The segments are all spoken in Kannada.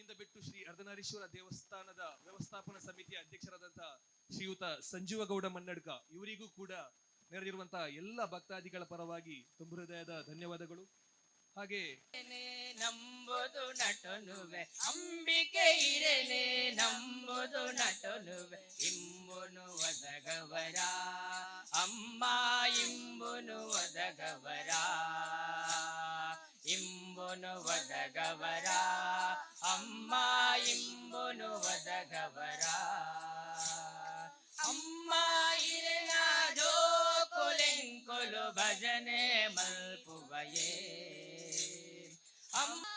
ಇಂದ ಬಿಟ್ಟು ಶ್ರೀ ಅರ್ಧನಾರೀಶ್ವರ ದೇವಸ್ಥಾನದ ವ್ಯವಸ್ಥಾಪನಾ ಸಮಿತಿಯ ಅಧ್ಯಕ್ಷರಾದಂತಹ ಶ್ರೀಯುತ ಸಂಜೀವಗೌಡ ಮನ್ನಡ್ಕ, ಇವರಿಗೂ ಕೂಡ ನೆರೆದಿರುವಂತಹ ಎಲ್ಲ ಭಕ್ತಾದಿಗಳ ಪರವಾಗಿ ತುಂಬ ಹೃದಯದ ಧನ್ಯವಾದಗಳು. ಹಾಗೆ ನಂಬುದು ನಟನುವೆ ಅಂಬಿಕೆ ಇರೆನೆ ನಂಬುದು ನಟನುವೆ ಇಂಬುನು ಒದಗವರ ಅಮ್ಮ ಇಂಬುನು ಒದಗವರ ಇಂಬುನು ಒದಗವರ ಅಮ್ಮ ಇಂಬುನು ಒದಗವರ Allah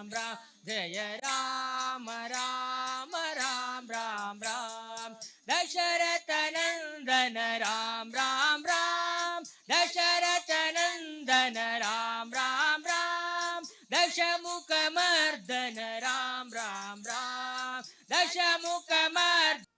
राम राम जय राम राम राम राम राम। दशरथ नन्दन राम राम राम। दशरथ नन्दन राम राम राम। दशमुखमर्दन राम राम राम। दशमुखमर्द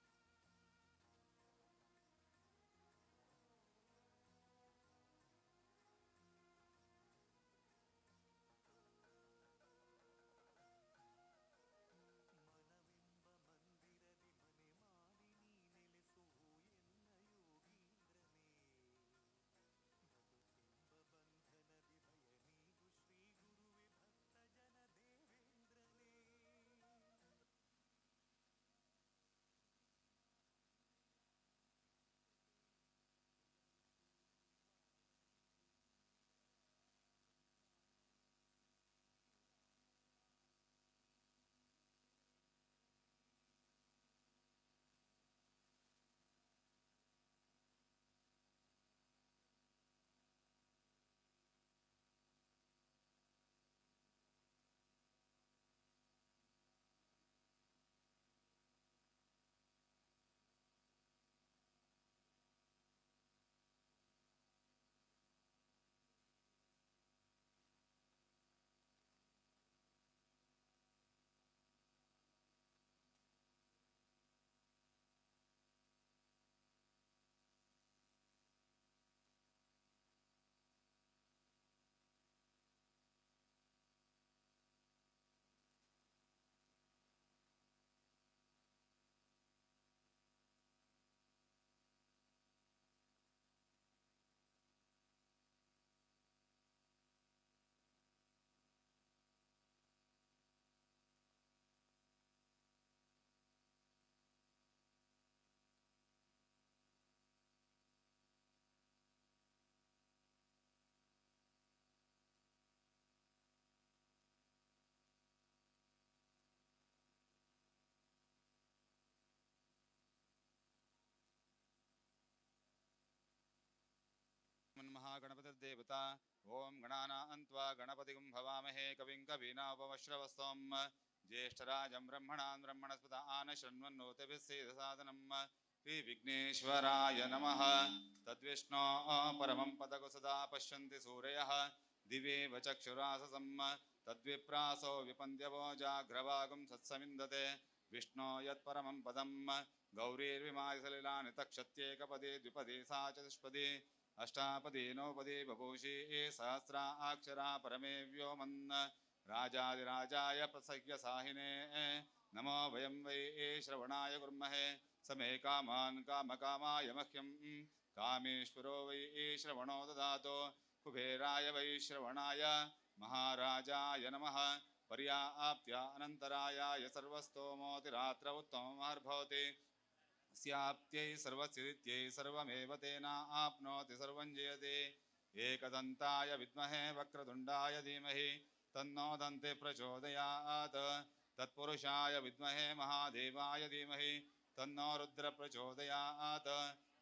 देवता। ओम गणानान्त्वा गणपतिं भवामहे कविं कवीनापमश्रवस्तम् ज्येष्ठराजं ब्रह्मणान् ब्रह्मणस्पत आनशृण्वन्नोतिभिस्सीदसादनम् श्रीविघ्नेश्वराय नमः। तद्विष्णो परमं पदगु सदा पश्यन्ति सूरयः। दिवे वचक्षुराससं। तद्विप्रासो विपन्द्यवो जाघ्रवागुं सत्समिन्दते। विष्णो यत्परमं पदं गौरीर्विमायसलिलानि तक्षत्येकपदे द्विपदे सा चतुष्पदे। अष्टापदे नवपदे बभूषि सहस्रा अक्षरा परमे व्योमन् राजादिराजाय प्रसह्य साहिने। नमो वयं वै श्रवणाय कुर्महे। समे कामान् कामकामाय मह्यं। कामेश्वरो वै श्रवणो ददातु। कुबेराय वै श्रवणाय। महाराजाय नमः। पर्याप्त्य अनन्तरायाय सर्वस्तोमोतिरात्र उत्तममर्भवति स्याप्त्यै सर्वसिद्ध्यै सर्वमेव तेन आप्नोति सर्वं जयते एकदन्ताय विद्महे वक्रतुण्डाय धीमहि तन्नो दन्ते प्रचोदयात् तत्पुरुषाय विद्महे महादेवाय धीमहि तन्नो रुद्र प्रचोदयात्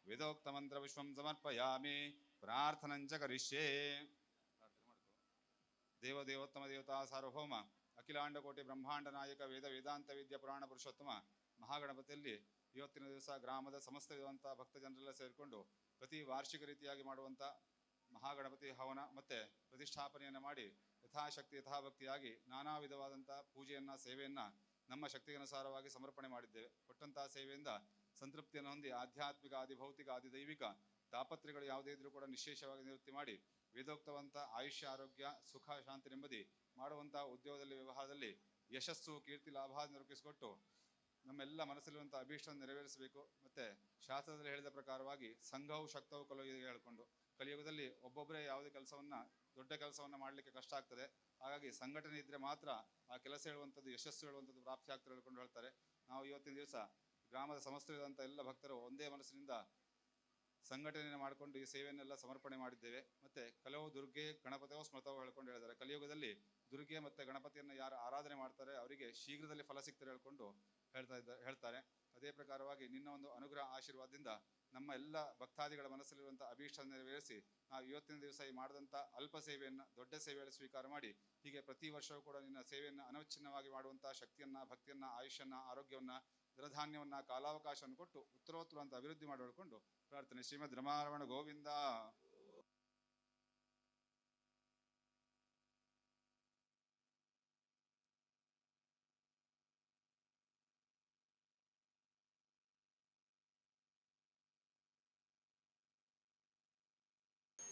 वेदोक्तमन्त्रविश्वं समर्पयामि प्रार्थनं च करिष्ये ದೇವದೇವೋತ್ತಮ ದೇವತಾ ಸಾರ್ವಭೌಮ ಅಖಿಲಾಂಡಕೋಟಿ ಬ್ರಹ್ಮಾಂಡ ನಾಯಕ ವೇದ ವೇದಾಂತ ವಿದ್ಯಾ ಪುರಾಣ ಪುರುಷೋತ್ತಮ ಮಹಾಗಣಪತಿಯಲ್ಲಿ ಇವತ್ತಿನ ದಿವಸ ಗ್ರಾಮದ ಸಮಸ್ತ ಇರುವಂಥ ಭಕ್ತ ಜನರೆಲ್ಲ ಸೇರಿಕೊಂಡು ಪ್ರತಿ ವಾರ್ಷಿಕ ರೀತಿಯಾಗಿ ಮಾಡುವಂಥ ಮಹಾಗಣಪತಿ ಹವನ ಮತ್ತೆ ಪ್ರತಿಷ್ಠಾಪನೆಯನ್ನು ಮಾಡಿ ಯಥಾಶಕ್ತಿ, ಯಥಾಭಕ್ತಿಯಾಗಿ ನಾನಾ ವಿಧವಾದಂಥ ಪೂಜೆಯನ್ನ, ಸೇವೆಯನ್ನ ನಮ್ಮ ಶಕ್ತಿಗನುಸಾರವಾಗಿ ಸಮರ್ಪಣೆ ಮಾಡಿದ್ದೇವೆ. ಕೊಟ್ಟಂತಹ ಸೇವೆಯಿಂದ ಸಂತೃಪ್ತಿಯನ್ನು ಹೊಂದಿ ಆಧ್ಯಾತ್ಮಿಕ, ಆದಿ ಭೌತಿಕ, ಆದಿ ದೈವಿಕ ತಾಪತ್ರೆಗಳು ಯಾವುದೇ ಇದ್ರೂ ಕೂಡ ನಿಶೇಷವಾಗಿ ನಿವೃತ್ತಿ ಮಾಡಿ ವೇದೋಕ್ತವಂತ ಆಯುಷ್ಯ, ಆರೋಗ್ಯ, ಸುಖ, ಶಾಂತಿ ನೆಮ್ಮದಿ ಮಾಡುವಂತಹ ಉದ್ಯೋಗದಲ್ಲಿ, ವ್ಯವಹಾರದಲ್ಲಿ ಯಶಸ್ಸು, ಕೀರ್ತಿ, ಲಾಭ ನಿರೂಪಿಸಿಕೊಟ್ಟು ನಮ್ಮೆಲ್ಲ ಮನಸ್ಸಲ್ಲಿರುವಂತಹ ಅಭೀಷ್ಟವನ್ನು ನೆರವೇರಿಸಬೇಕು. ಮತ್ತೆ ಶಾಸ್ತ್ರದಲ್ಲಿ ಹೇಳಿದ ಪ್ರಕಾರವಾಗಿ ಸಂಘವು ಶಕ್ತವು ಕಲಿಯುಗ ಹೇಳಿಕೊಂಡು ಕಲಿಯುಗದಲ್ಲಿ ಒಬ್ಬೊಬ್ಬರೇ ಯಾವುದೇ ಕೆಲಸವನ್ನ, ದೊಡ್ಡ ಕೆಲಸವನ್ನ ಮಾಡಲಿಕ್ಕೆ ಕಷ್ಟ ಆಗ್ತದೆ. ಹಾಗಾಗಿ ಸಂಘಟನೆ ಇದ್ರೆ ಮಾತ್ರ ಆ ಕೆಲಸ ಹೇಳುವಂಥದ್ದು, ಯಶಸ್ಸು ಹೇಳುವಂಥದ್ದು ಪ್ರಾಪ್ತಿ ಆಗ್ತದೆ ಹೇಳ್ಕೊಂಡು ಹೇಳ್ತಾರೆ. ನಾವು ಇವತ್ತಿನ ದಿವಸ ಗ್ರಾಮದ ಸಮಸ್ತವಿದಂಥ ಎಲ್ಲ ಭಕ್ತರು ಒಂದೇ ಮನಸ್ಸಿನಿಂದ ಸಂಘಟನೆಯನ್ನು ಮಾಡಿಕೊಂಡು ಈ ಸೇವೆಯನ್ನೆಲ್ಲ ಸಮರ್ಪಣೆ ಮಾಡಿದ್ದೇವೆ. ಮತ್ತೆ ಕಲವು, ದುರ್ಗೆ ಗಣಪತಿಯೋ ಸ್ಮೃತವೋ ಹೇಳ್ಕೊಂಡು ಹೇಳಿದ್ದಾರೆ ಕಲಿಯುಗದಲ್ಲಿ ದುರ್ಗೆ ಮತ್ತೆ ಗಣಪತಿಯನ್ನು ಯಾರು ಆರಾಧನೆ ಮಾಡ್ತಾರೆ, ಅವರಿಗೆ ಶೀಘ್ರದಲ್ಲಿ ಫಲ ಸಿಗ್ತಾರೆ ಹೇಳ್ಕೊಂಡು ಹೇಳ್ತಾ ಇದ್ದ, ಹೇಳ್ತಾರೆ. ಅದೇ ಪ್ರಕಾರವಾಗಿ ನಿನ್ನ ಒಂದು ಅನುಗ್ರಹ ಆಶೀರ್ವಾದದಿಂದ ನಮ್ಮ ಎಲ್ಲ ಭಕ್ತಾದಿಗಳ ಮನಸ್ಸಲ್ಲಿರುವಂಥ ಅಭೀಷ್ಟ ನೆರವೇರಿಸಿ ನಾವು ಇವತ್ತಿನ ದಿವಸ ಈ ಮಾಡಿದಂಥ ಅಲ್ಪ ಸೇವೆಯನ್ನು, ದೊಡ್ಡ ಸೇವೆಯಲ್ಲಿ ಸ್ವೀಕಾರ ಮಾಡಿ, ಹೀಗೆ ಪ್ರತಿ ವರ್ಷವೂ ಕೂಡ ನಿನ್ನ ಸೇವೆಯನ್ನು ಅನವಚ್ಛಿನ್ನವಾಗಿ ಮಾಡುವಂಥ ಶಕ್ತಿಯನ್ನ, ಭಕ್ತಿಯನ್ನ, ಆಯುಷ್ಯನ್ನ, ಆರೋಗ್ಯವನ್ನ ಧನಧಾನ್ಯವನ್ನ ಕಾಲಾವಕಾಶವನ್ನು ಕೊಟ್ಟು ಉತ್ತರೋತ್ತರ ಅಂತ ಅಭಿವೃದ್ಧಿ ಮಾಡಿಕೊಂಡು ಪ್ರಾರ್ಥನೆ ಶ್ರೀಮದ್ ರಮಾರಮಣ ಗೋವಿಂದ.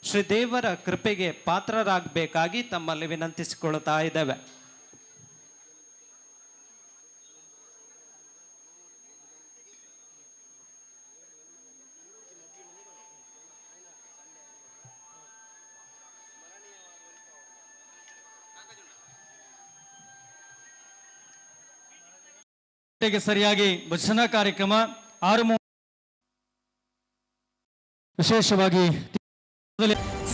ಶ್ರೀ ದೇವರ ಕೃಪೆಗೆ ಪಾತ್ರರಾಗಬೇಕಾಗಿ ತಮ್ಮಲ್ಲಿ ವಿನಂತಿಸಿಕೊಳ್ಳುತ್ತಾ ಇದ್ದೇವೆ. ಸರಿಯಾಗಿ ಭಜನಾ ಕಾರ್ಯಕ್ರಮ ಆರು ವಿಶೇಷವಾಗಿ